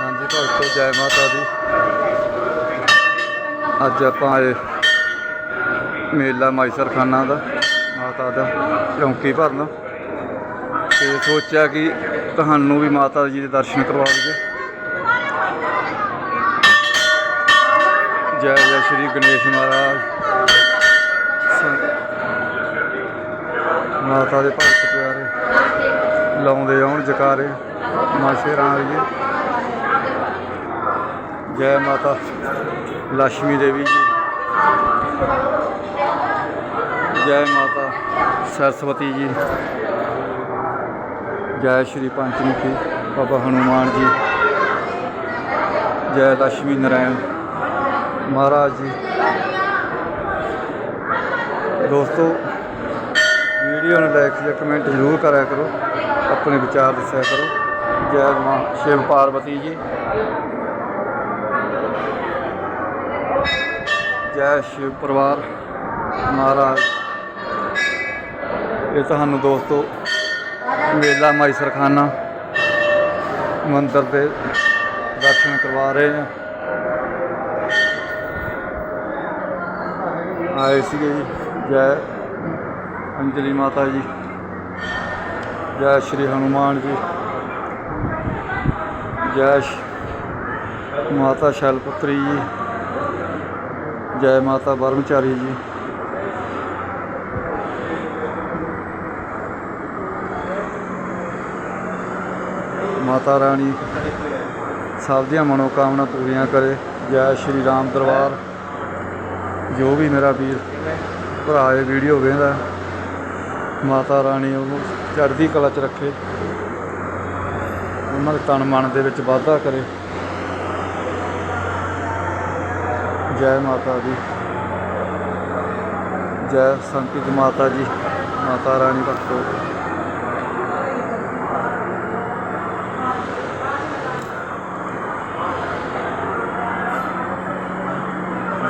ਹਾਂਜੀ ਭਗਤੋ ਜੈ ਮਾਤਾ ਦੀ। ਅੱਜ ਆਪਾਂ ਆਏ ਮੇਲਾ ਮਾਈਸਰ ਖਾਨਾ ਦਾ, ਮਾਤਾ ਦਾ ਚੌਂਕੀ ਭਰਨ। ਤੇ ਸੋਚਿਆ ਕਿ ਤੁਹਾਨੂੰ ਵੀ ਮਾਤਾ ਜੀ ਦੇ ਦਰਸ਼ਨ ਕਰਵਾ ਦਈਏ ਜੈ ਜੈ ਸ਼੍ਰੀ ਗਣੇਸ਼ ਮਹਾਰਾਜ। ਮਾਤਾ ਦੇ ਭਗਤ ਪਿਆਰੇ, ਲਾਉਂਦੇ ਆਉਣ ਜਕਾਰੇ, ਮਾਸ਼ੇ ਰਾਣੀਏ ਜੈ ਮਾਤਾ ਲక్ష్ਮੀ ਦੇਵੀ ਜੀ। ਜੈ ਮਾਤਾ ਸਰਸਵਤੀ ਜੀ। ਜੈ ਸ਼੍ਰੀ ਪੰਚਮੁਖੀ ਬਾਬਾ ਹਨੂਮਾਨ ਜੀ। ਜੈ ਲక్ష్ਮੀ ਨਰਾਇਣ ਮਹਾਰਾਜ ਜੀ। ਦੋਸਤੋ, ਵੀਡੀਓ ਨੂੰ ਲਾਈਕ ਜਾਂ ਕਮੈਂਟ ਜ਼ਰੂਰ ਕਰਿਆ ਕਰੋ। ਆਪਣੇ ਵਿਚਾਰ ਦੱਸਿਆ ਕਰੋ। ਜੈ ਮਾਂ ਸ਼ਿਵ ਪਾਰਵਤੀ ਜੀ। ਜੈ ਸ਼ਿਵ ਪਰਿਵਾਰ, ਮਹਾਰਾਜ। ਇਹ ਤੁਹਾਨੂੰ ਦੋਸਤੋ, ਮੇਲਾ ਮਾਈਸਰ ਖਾਨਾ, ਮੰਦਿਰ ਦੇ ਦਰਸ਼ਨ ਕਰਵਾ ਰਹੇ ਹਾਂ। ਆਏ ਸੀਗੇ ਜੀ, ਜੈ ਅੰਜਲੀ ਮਾਤਾ ਜੀ, ਜੈ ਸ਼੍ਰੀ ਹਨੂਮਾਨ ਜੀ, ਜੈ ਮਾਤਾ ਸ਼ੈਲਪੁਤਰੀ ਜੀ। ਜੈ ਮਾਤਾ ਬਰਮਚਾਰੀ ਜੀ। ਮਾਤਾ ਰਾਣੀ, ਸਭ ਦੀਆਂ ਮਨੋਕਾਮਨਾ ਪੂਰੀਆਂ ਕਰੇ। ਜੈ ਸ਼੍ਰੀ ਰਾਮ ਦਰਬਾਰ। ਜੋ ਵੀ ਮੇਰਾ ਵੀਰ, ਭਰਾ ਇਹ ਵੀਡੀਓ ਵੇਖਦਾ, ਮਾਤਾ ਰਾਣੀ ਉਹਨੂੰ ਚੜ੍ਹਦੀ ਕਲਾ 'ਚ ਰੱਖੇ। ਉਹਨਾਂ ਦੇ ਤਨ ਮਨ ਦੇ ਵਿੱਚ ਵਾਧਾ ਕਰੇ। ਜੈ ਮਾਤਾ ਦੀ। ਜੈ ਸੰਕਿਤ ਮਾਤਾ ਜੀ, ਮਾਤਾ ਰਾਣੀ ਭਗਤੋ।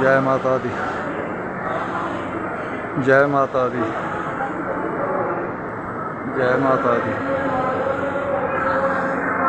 ਜੈ ਮਾਤਾ ਦੀ। ਜੈ ਮਾਤਾ ਦੀ। ਜੈ ਮਾਤਾ ਦੀ।